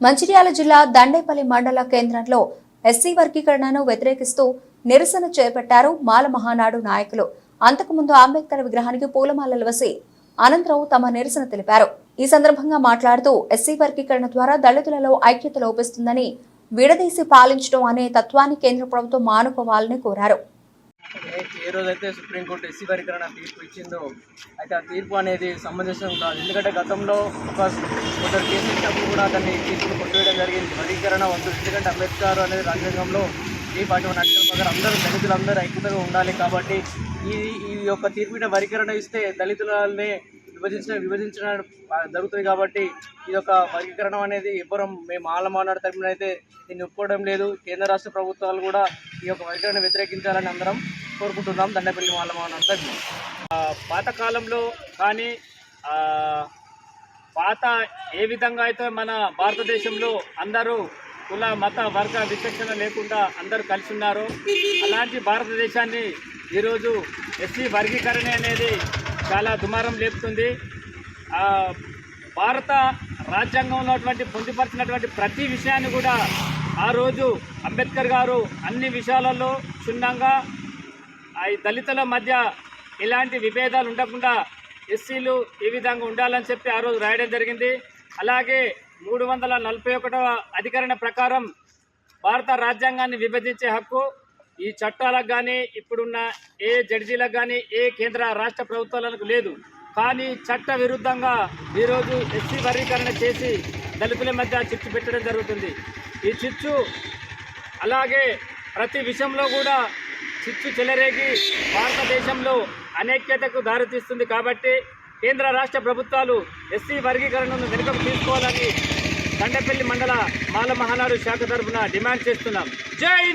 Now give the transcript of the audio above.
మంచిర్యాల జిల్లా దండేపల్లి మండల కేంద్రంలో ఎస్సీ వర్గీకరణను వ్యతిరేకిస్తూ నిరసన చేపట్టారు మాల మహానాడు నాయకులు. అంతకుముందు అంబేద్కర్ విగ్రహానికి పూలమాలలు వేసి అనంతరం తమ నిరసన తెలిపారు. ఈ సందర్భంగా మాట్లాడుతూ ఎస్సీ వర్గీకరణ ద్వారా దళితులలో ఐక్యత లోపిస్తుందని విడదీసి పాలించడం అనే తత్వాన్ని కేంద్ర ప్రభుత్వం మానుకోవాలని కోరారు. ఏ- ఏ రోజైతే సుప్రీంకోర్టు ఎస్సీ వర్గీకరణ తీర్పు ఇచ్చిందో అయితే ఆ తీర్పు అనేది సమంజసం కాదు ఎందుకంటే గతంలో ఒక కొందరు కేసు ఇచ్చినప్పుడు కూడా దాన్ని తీర్పును కొట్టివేయడం జరిగింది. వర్గీకరణ వద్దు ఎందుకంటే అంబేద్కర్ అనేది రాజ్యాంగంలో ఈ పార్టీ ఉన్న ప్రకారం అందరూ దళితులందరూ ఐక్యతగా ఉండాలి కాబట్టి ఈ ఈ యొక్క తీర్పున వర్గీకరణ ఇస్తే దళితులనే విభజించిన విభజించడం జరుగుతుంది కాబట్టి ఈ యొక్క వర్గీకరణ అనేది ఎవ్వరూ మేము ఆల మానాడు తరపున అయితే దీన్ని ఒప్పుకోవడం లేదు. కేంద్ర రాష్ట్ర ప్రభుత్వాలు కూడా ఈ యొక్క వర్గీకరణ వ్యతిరేకించాలని అందరం కోరుకుంటున్నాం. దండపల్లి మాల మానాడు తరపున పాతకాలంలో కానీ పాత ఏ విధంగా అయితే మన భారతదేశంలో అందరూ కుల మత వర్గ విచక్షణ లేకుండా అందరూ కలిసి ఉన్నారు అలాంటి భారతదేశాన్ని ఈరోజు ఎస్సీ వర్గీకరణ అనేది చాలా దుమారం లేపుతుంది. భారత రాజ్యాంగంలో ఉన్నటువంటి పొందుపరిచినటువంటి ప్రతి విషయాన్ని కూడా ఆ రోజు అంబేద్కర్ గారు అన్ని విషయాలలో క్షుణ్ణంగా ఆ దళితుల మధ్య ఎలాంటి విభేదాలు ఉండకుండా ఎస్సీలు ఈ విధంగా ఉండాలని చెప్పి ఆ రోజు రాయడం జరిగింది. అలాగే మూడు వందల నలభై ఒకటవ అధికరణ ప్రకారం భారత రాజ్యాంగాన్ని విభజించే హక్కు ఈ చట్టాలకు కానీ ఇప్పుడున్న ఏ జడ్జీలకు కానీ ఏ కేంద్ర రాష్ట్ర ప్రభుత్వాలకు లేదు. కానీ చట్ట విరుద్ధంగా ఈరోజు ఎస్సీ వర్గీకరణ చేసి దళితుల మధ్య చిచ్చు పెట్టడం జరుగుతుంది. ఈ చిచ్చు అలాగే ప్రతి విషయంలో కూడా చిచ్చు చెలరేగి భారతదేశంలో అనేక్యతకు దారితీస్తుంది కాబట్టి కేంద్ర రాష్ట్ర ప్రభుత్వాలు ఎస్సీ వర్గీకరణను వెనుకకు తీసుకోవాలని దండపల్లి మండల మాల మహానాడు శాఖ తరఫున డిమాండ్ చేస్తున్నాం. జై